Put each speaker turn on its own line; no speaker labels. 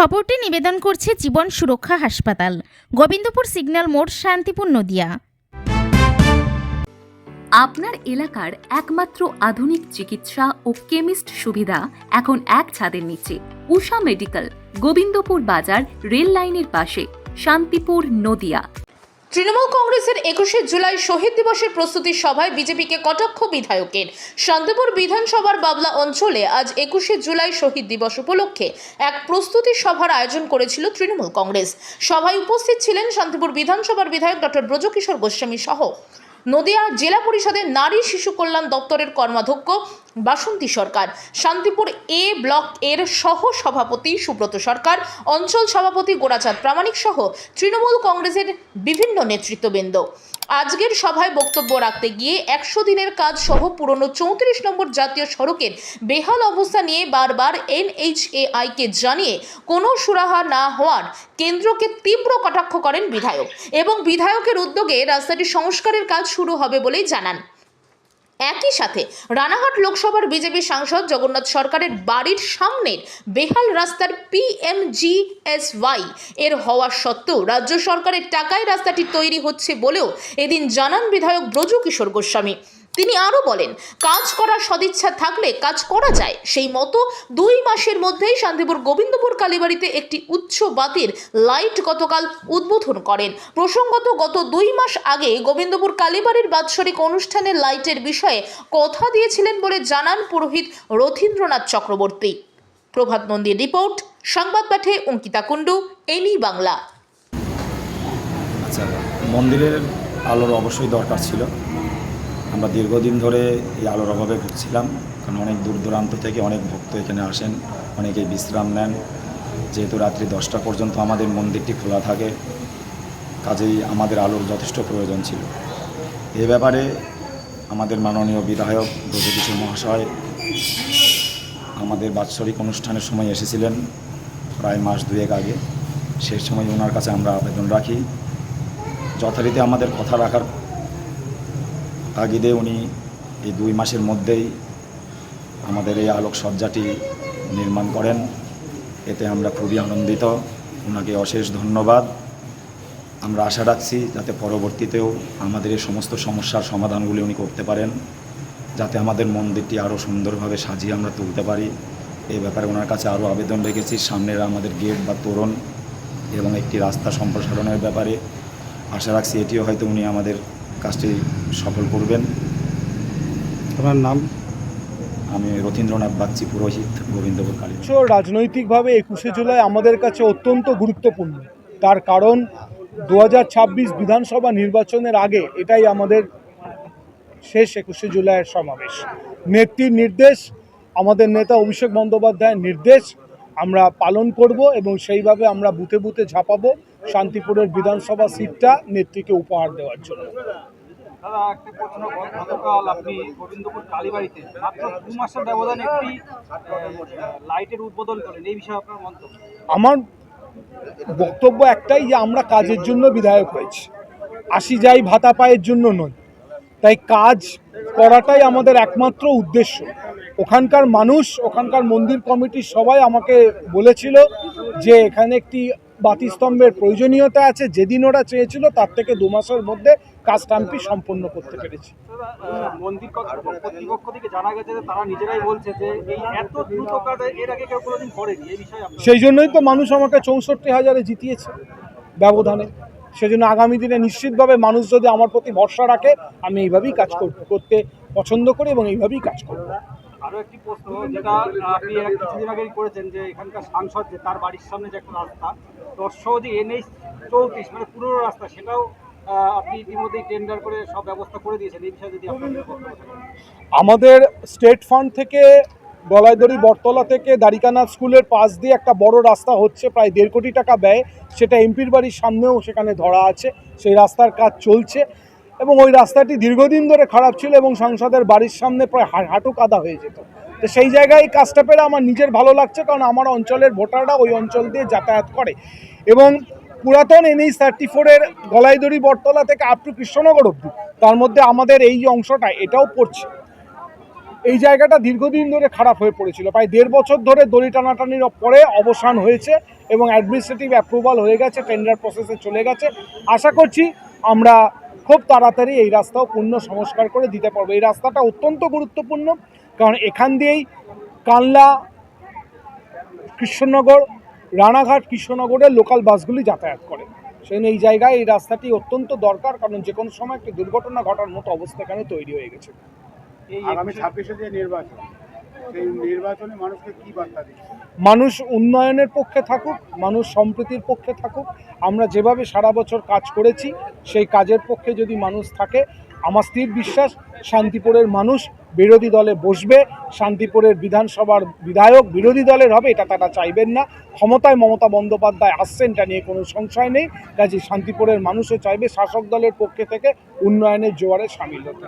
খবরটি নিবেদন করছে জীবন সুরক্ষা হাসপাতাল। গোবিন্দপুর সিগন্যাল মোড়, শান্তিপুর, নদিয়া।
আপনার এলাকার একমাত্র আধুনিক চিকিৎসা ও কেমিস্ট সুবিধা এখন এক ছাদের নিচে। উষা মেডিকেল, গোবিন্দপুর বাজার রেল লাইনের পাশে, শান্তিপুর, নদিয়া।
তৃণমূল কংগ্রেসের একুশে জুলাই শহীদ দিবসের প্রস্তুতি সভায় বিজেপিকে কটাক্ষ বিধায়কের। শান্তিপুর বিধানসভার বাবলা অঞ্চলে আজ একুশে জুলাই শহীদ দিবস উপলক্ষে এক প্রস্তুতি সভার আয়োজন করেছিল তৃণমূল কংগ্রেস। সভায় উপস্থিত ছিলেন শান্তিপুর বিধানসভার বিধায়ক ডক্টর ব্রজকিশোর গোস্বামী সহ নদিয়া জেলা পরিষদের নারী শিশু কল্যাণ দপ্তরের কর্মাধ্যক্ষ বাসন্তী সরকার। শান্তিপুর এ ব্লক এর সহ সভাপতি সুব্রত সরকার, অঞ্চল সভাপতি গোরাচাঁদ প্রামাণিক সহ তৃণমূল কংগ্রেসের বিভিন্ন নেতৃত্ববৃন্দ। আজকের সভায় বক্তব্য রাখতে গিয়ে একশো দিনের কাজ সহ পুরনো চৌত্রিশ নম্বর জাতীয় সড়কের বেহাল অবস্থা নিয়ে বারবার এনএইচএআইকে জানিয়ে কোনো সুরাহা না হওয়ার কেন্দ্রকে তীব্র কটাক্ষ করেন বিধায়ক। এবং বিধায়কের উদ্যোগে রাস্তাটি সংস্কারের কাজ শুরু হবে বলেই জানান। একই সাথে রানাঘাট লোকসভার বিজেপি সাংসদ জগন্নাথ সরকারের বাড়ির সামনের বেহাল রাস্তার পিএমজিএসওয়াই এর হওয়া সত্ত্বেও রাজ্য সরকারের টাকায় রাস্তাটি তৈরি হচ্ছে বলেও এদিন জানান বিধায়ক ব্রজকিশোর গোস্বামী। তিনি আরও বলেন, কাজ করার সদিচ্ছা থাকলে কাজ করা যায়। সেই মতো দুই মাসের মধ্যেই শান্তিপুর গোবিন্দপুর কালীবাড়িতে একটি উচ্চ বাতির লাইট গতকাল উদ্বোধন করেন। প্রসঙ্গত, গত দুই মাস আগে গোবিন্দপুর কালীবাড়ির বাৎসরিক অনুষ্ঠানের লাইটের বিষয়ে কথা দিয়েছিলেন বলে জানান পুরোহিত রথীন্দ্রনাথ চক্রবর্তী। প্রভাত নন্দীর রিপোর্ট, সংবাদ পাঠে অঙ্কিতা কুণ্ডু এনি বাংলা।
আচ্ছা মন্দিরের আলোর অবশ্যই দরকার ছিল। আমরা দীর্ঘদিন ধরে এই আলোর অভাবে ভুগছিলাম, কারণ অনেক দূর দূরান্ত থেকে অনেক ভক্ত এখানে আসেন অনেকে বিশ্রাম নেন। যেহেতু রাত্রি দশটা পর্যন্ত আমাদের মন্দিরটি খোলা থাকে, কাজেই আমাদের আলোর যথেষ্ট প্রয়োজন ছিল। এ ব্যাপারে আমাদের মাননীয় বিধায়ক ব্রজকিশোর মহাশয় আমাদের বাৎসরিক অনুষ্ঠানের সময় এসেছিলেন, প্রায় মাস দুয়েক আগে। সেই সময় ওনার কাছে আমরা আবেদন রাখি। যথারীতি আমাদের কথা রাখার তাগিদে উনি এই দুই মাসের মধ্যেই আমাদের এই আলোকসজ্জাটি নির্মাণ করেন। এতে আমরা খুবই আনন্দিত। ওনাকে অশেষ ধন্যবাদ। আমরা আশা রাখছি যাতে পরবর্তীতেও আমাদের এই সমস্ত সমস্যার সমাধানগুলি উনি করতে পারেন, যাতে আমাদের মন্দিরটি আরও সুন্দরভাবে সাজিয়ে আমরা তুলতে পারি। এই ব্যাপারে ওনার কাছে আরও আবেদন রেখেছি, সামনের আমাদের গেট বা তোরণ এবং একটি রাস্তা সম্প্রসারণের ব্যাপারে। আশা রাখছি এটিও হয়তো উনি আমাদের কাজটি সফল করবেন।
আপনার নাম?
আমি রথীন্দ্রনাথ বাগচি পুরোহিত গোবিন্দপুর কালী।
রাজনৈতিকভাবে একুশে জুলাই আমাদের কাছে অত্যন্ত গুরুত্বপূর্ণ। তার কারণ দু হাজার ছাব্বিশ বিধানসভা নির্বাচনের আগে এটাই আমাদের শেষ একুশে জুলাইয়ের সমাবেশ। নেত্রীর নির্দেশ আমাদের নেতা অভিষেক বন্দ্যোপাধ্যায়ের নির্দেশ আমরা পালন করব এবং সেইভাবে আমরা বুথে বুথে ঝাঁপাবো। শান্তিপুরের বিধানসভা সিটটা নেত্রীকে উপহার দেওয়ার জন্য।
দাদা একটা প্রশ্ন গতকাল আপনি গোবিন্দপুর কালীবাড়িতে মাত্র দু মাসের ব্যবধানে একটি লাইটের উদ্বোধন করেন এই বিষয়ে আপনার মন্তব্য?
আমার বক্তব্য একটাই যে আমরা কাজের জন্য বিধায়ক হয়েছি। আসি যাই ভাতা পায়ের জন্য নয় তাই কাজ করাটাই আমাদের একমাত্র উদ্দেশ্য। ওখানকার মানুষ ওখানকার মন্দির কমিটির সবাই আমাকে বলেছিল যে এখানে একটি বাতিস্তম্ভের প্রয়োজনীয়তা আছে যেদিন ওরা চেয়েছিল তার থেকে দু মাসের মধ্যে কাজটা আমি সম্পন্ন করতে পেরেছি।
মন্দির কর্তৃপক্ষ কর্তৃপক্ষ থেকে জানা গেছে যে তারা নিজেরাই বলছে যে এই এত দ্রুত কাজ এর আগে কেউ কোনোদিন করেনি এই বিষয়ে
সেই জন্যই তো মানুষ আমাকে চৌষট্টি হাজারে জিতিয়েছে ব্যবধানে। সেজন্য আগামী দিনে নিশ্চিতভাবে মানুষ যদি আমার প্রতি ভরসা রাখে আমি এইভাবেই কাজ করতে পছন্দ করি এবং এইভাবেই কাজ করব।
আরও একটি প্রশ্ন, যেটা আপনি কিছুদিন আগেই করেছেন যে এখানকার সাংসদ যে তার বাড়ির সামনে যে একটা রাস্তা দর্শক যে এনএইচ চৌত্রিশ মানে পুরনো রাস্তা, সেটাও আপনি ইতিমধ্যেই টেন্ডার করে সব ব্যবস্থা করে দিয়েছেন, এই যদি।
আমাদের স্টেট ফান্ড থেকে গলাইদড়ি বটতলা থেকে দ্বারিকানাথ স্কুলের পাশ দিয়ে একটা বড় রাস্তা হচ্ছে, প্রায় দেড় কোটি টাকা ব্যয় সেটা এমপির বাড়ির সামনেও সেখানে ধরা আছে, সেই রাস্তার কাজ চলছে এবং ওই রাস্তাটি দীর্ঘদিন ধরে খারাপ ছিল এবং সংসদের বাড়ির সামনে প্রায় হাঁটু কাদা হয়ে যেত। তো সেই জায়গায় কাজটা পেলে আমার নিজের ভালো লাগছে কারণ আমার অঞ্চলের ভোটাররা ওই অঞ্চল দিয়ে যাতায়াত করে। এবং পুরাতন এনএইচ থার্টি ফোরের গলাইদড়ি বটতলা থেকে আপ টু কৃষ্ণনগর অব্দি তার মধ্যে আমাদের এই অংশটা এটাও পড়ছে। এই জায়গাটা দীর্ঘদিন ধরে খারাপ হয়ে পড়েছিল। প্রায় দেড় বছর ধরে দড়ি টানাটানির পরে অবসান হয়েছে এবং অ্যাডমিনিস্ট্রেটিভ অ্যাপ্রুভাল হয়ে গেছে টেন্ডার প্রসেসে চলে গেছে। আশা করছি আমরা খুব তাড়াতাড়ি এই রাস্তাও পূর্ণ সংস্কার করে দিতে পারব। এই রাস্তাটা অত্যন্ত গুরুত্বপূর্ণ, কারণ এখান দিয়েই কানলা, কৃষ্ণনগর, রানাঘাট কৃষ্ণনগরের লোকাল বাসগুলি যাতায়াত করে। সেই এই জায়গায় এই রাস্তাটি অত্যন্ত দরকার, কারণ যে কোনো সময় একটি দুর্ঘটনা ঘটার মতো অবস্থা এখানে তৈরি হয়ে গেছে।
আগামী ছাব্বিশে যে নির্বাচন
মানুষ উন্নয়নের পক্ষে থাকুক, মানুষ সম্প্রীতির পক্ষে থাকুক, আমরা যেভাবে সারা বছর কাজ করেছি, সেই কাজের পক্ষে যদি মানুষ থাকে, আমার স্থির বিশ্বাস, শান্তিপুরের মানুষ বিরোধী দলে বসবে, শান্তিপুরের বিধানসভার বিধায়ক বিরোধী দলের হবে, এটা তারা চাইবেন না। ক্ষমতায় মমতা বন্দ্যোপাধ্যায় আসছেন, এটা নিয়ে কোনো সংশয় নেই। কাজে শান্তিপুরের মানুষও চাইবে শাসক দলের পক্ষে থেকে উন্নয়নের জোয়ারে সামিল হতে।